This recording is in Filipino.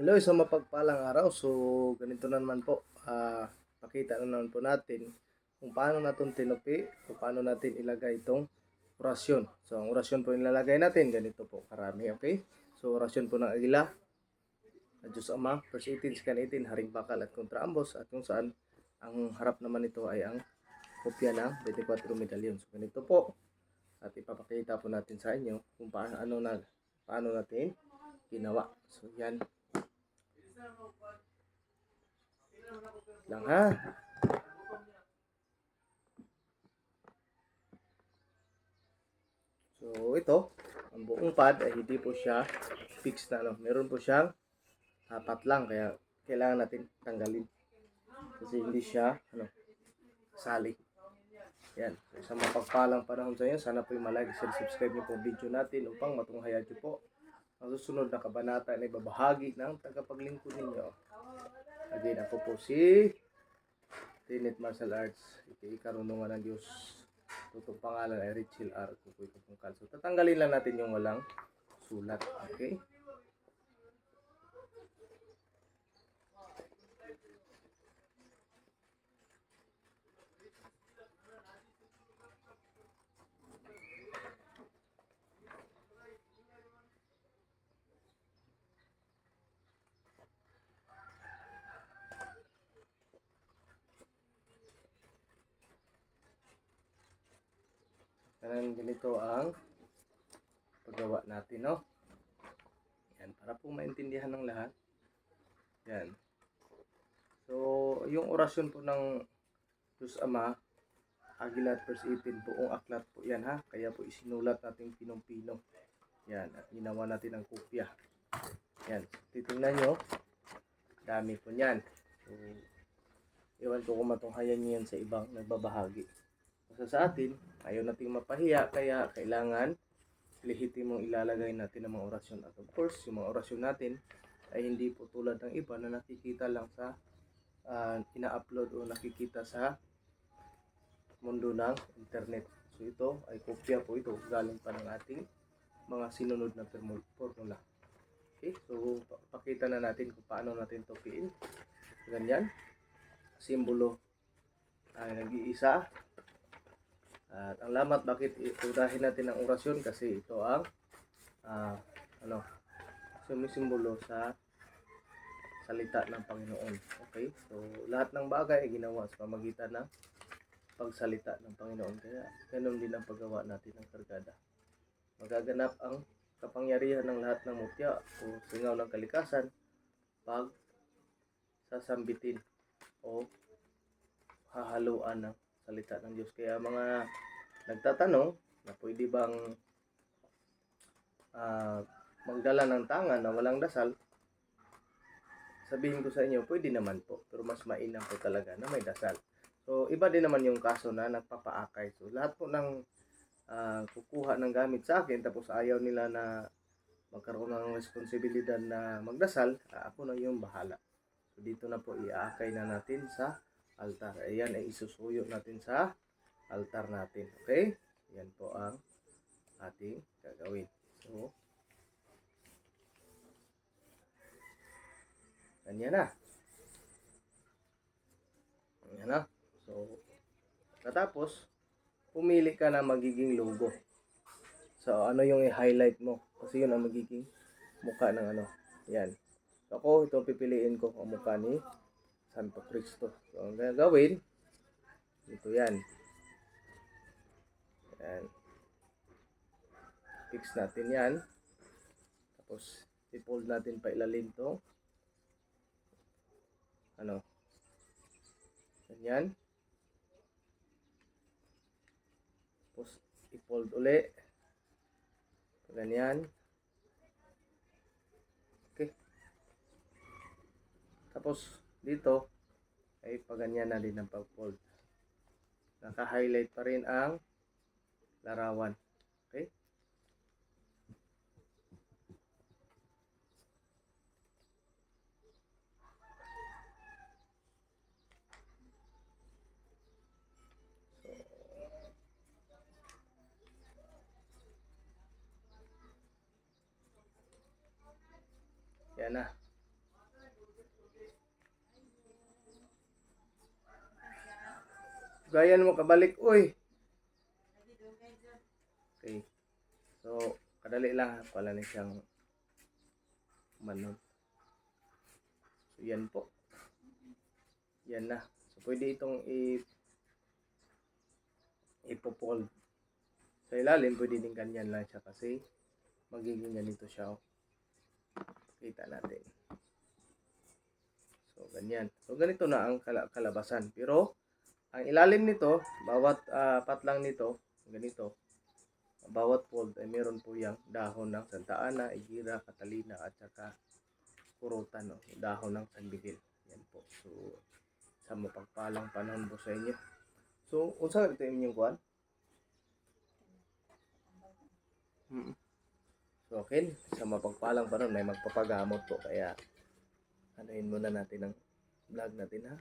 Hello, isang mapagpalang araw. So, ganito na naman po. Ah, pakita na naman po natin kung paano natin tinupi o paano natin ilagay itong orasyon. So, ang orasyon po ilalagay natin, ganito po karami, okay? So, orasyon po ng Agila, Diyos Ama, verse 18, scan 18, Haring Bakal at Kontra Ambos, at kung saan ang harap naman ito ay ang kopya ng 24 medallion. So, ganito po. At ipapakita po natin sa inyo kung paano, ano na, paano natin ginawa. So, yan lang ha. So ito, ang buong pad ay hindi po siya fixed na ano. Meron po siyang apat lang kaya kailangan natin tanggalin. Kasi hindi siya ano, sali. Yan. Sa mapagpalang panahon sa inyo, sana po yung malike, subscribe niyo po video natin upang matunghayan niyo po ang susunod na kabanata na ibabahagi ng tagapaglingkod ninyo. Again, ako po si Tenet Martial Arts, aka Karunungan ng Diyos. Tutong pangalan ay Richel R. Kukoy Kapungkal. So, tatanggalin lang natin yung walang sulat. Okay? Ganun ganito ang paggawa natin, no? Yan, para po maintindihan ng lahat. Yan. So, yung orasyon po ng Diyos Ama, Agilat verse 18, buong aklat po yan ha. Kaya po isinulat natin pinong-pino. Yan, at ginawa natin ang kopya. Yan, titingnan nyo, dami po niyan. So, iwan ko kung matunghayan nyo yan sa ibang nagbabahagi. Basta sa atin, ayaw nating mapahiya, kaya kailangan lehitimong ilalagay natin ang mga orasyon. At of course, yung mga orasyon natin ay hindi po tulad ng iba na nakikita lang sa uh, ina-upload o nakikita sa mundo ng internet. So ito ay kopya po ito galing pa ng ating mga sinunod na formula. Okay, so pa- pakita na natin kung paano natin topiin. Ganyan. Simbolo ay nag-iisa at ang lamat bakit unahin natin ang orasyon kasi ito ang ah, ano sumisimbolo sa salita ng Panginoon. Okay? So lahat ng bagay ay ginawa sa pamagitan ng pagsalita ng Panginoon. Kaya ganun din ang paggawa natin ng kargada. Magaganap ang kapangyarihan ng lahat ng mutya o singaw ng kalikasan pag sasambitin o hahaluan ng salita ng Diyos. Kaya mga nagtatanong na pwede bang ah, magdala ng tangan na walang dasal, sabihin ko sa inyo, pwede naman po. Pero mas mainam po talaga na may dasal. So, iba din naman yung kaso na nagpapaakay. So, lahat po ng ah, kukuha ng gamit sa akin, tapos ayaw nila na magkaroon ng responsibilidad na magdasal, ah, ako na yung bahala. So, dito na po iaakay na natin sa altar. Ayan ay isusuyo natin sa altar natin. Okay? Yan po ang ating gagawin. So, ganyan na. Ganyan na. So, katapos, pumili ka na magiging logo. So, ano yung i-highlight mo? Kasi yun ang magiging mukha ng ano. Yan. Ako, ito pipiliin ko ang mukha ni Santo Cristo. So, ang gagawin, ito yan. Yan. Fix natin yan. Tapos, i-fold natin pa ilalim to. Ano? Ganyan. Tapos, i-fold uli. Ganyan. Okay. Tapos, dito ay paganyan na din ang pag-fold. Naka-highlight pa rin ang larawan. Okay? Yan na. Gayan mo kabalik, uy. Okay. So, kadali lang pala ni siyang manon. So, yan po. Yan na. So, pwede itong i ipopold. Sa ilalim, pwede din ganyan lang siya kasi magiging ganito siya. Oh. Kita natin. So, ganyan. So, ganito na ang kala- kalabasan. Pero, ang ilalim nito, bawat ah, patlang nito, ganito, bawat fold ay meron po yung dahon ng Santa Ana, Igira, Catalina, at saka kurutan, no? dahon ng Tagligil. Yan po. So, sa mapagpalang panahon po sa inyo. So, unsa ito inyong kuan? Mm. So, okay. Sa mapagpalang panahon, may magpapagamot po. Kaya, anuhin muna natin ang vlog natin, ha?